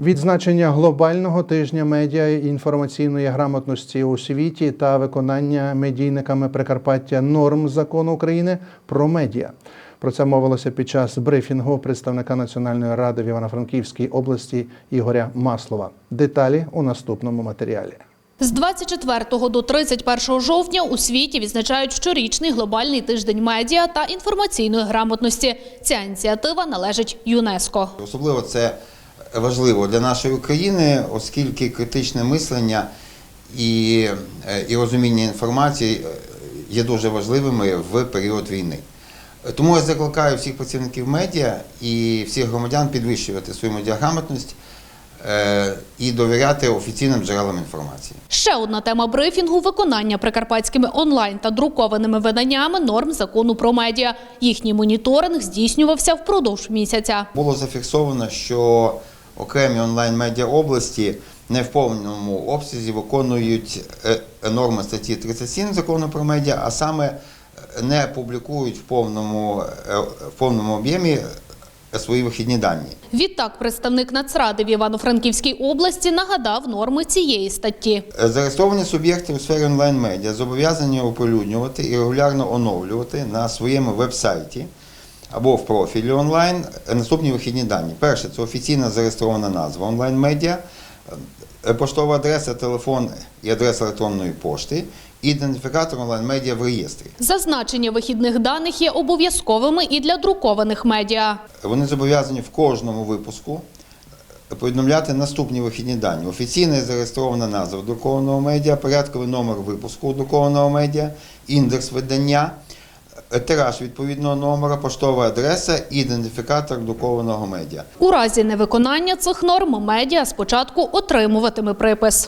Відзначення глобального тижня медіа і інформаційної грамотності у світі та виконання медійниками Прикарпаття норм закону України про медіа. Про це мовилося під час брифінгу представника Національної ради в Івано-Франківській області Ігоря Маслова. Деталі у наступному матеріалі. З 24 до 31 жовтня у світі відзначають щорічний глобальний тиждень медіа та інформаційної грамотності. Ця ініціатива належить ЮНЕСКО. Особливо це важливо для нашої України, оскільки критичне мислення і, е, і розуміння інформації е, є дуже важливими в період війни. Тому я закликаю всіх працівників медіа і всіх громадян підвищувати свою медіаграмотність е, і довіряти офіційним джерелам інформації. Ще одна тема брифінгу – виконання прикарпатськими онлайн та друкованими виданнями норм закону про медіа. Їхній моніторинг здійснювався впродовж місяця. Було зафіксовано, що окремі онлайн-медіа області не в повному обсязі виконують е, норми статті 37 закону про медіа, а саме е, не публікують в повному, е, в повному об'ємі свої вихідні дані. Відтак, представник Нацради в Івано-Франківській області нагадав норми цієї статті. Зареєстровані суб'єкти у сфері онлайн-медіа зобов'язані оприлюднювати і регулярно оновлювати на своєму веб-сайті або в профілі онлайн е, наступні вихідні дані. Перше це офіційна зареєстрована назва онлайн-медіа, е, поштова адреса, телефон і адреса електронної пошти, ідентифікатор онлайн-медіа в реєстрі. Зазначення вихідних даних є обов'язковими і для друкованих медіа. Вони зобов'язані в кожному випуску повідомляти наступні вихідні дані. Офіційна і зареєстрована назва друкованого медіа, порядковий номер випуску друкованого медіа, індекс видання, тираж відповідного номера, поштова адреса і ідентифікатор друкованого медіа. У разі невиконання цих норм медіа спочатку отримуватиме припис.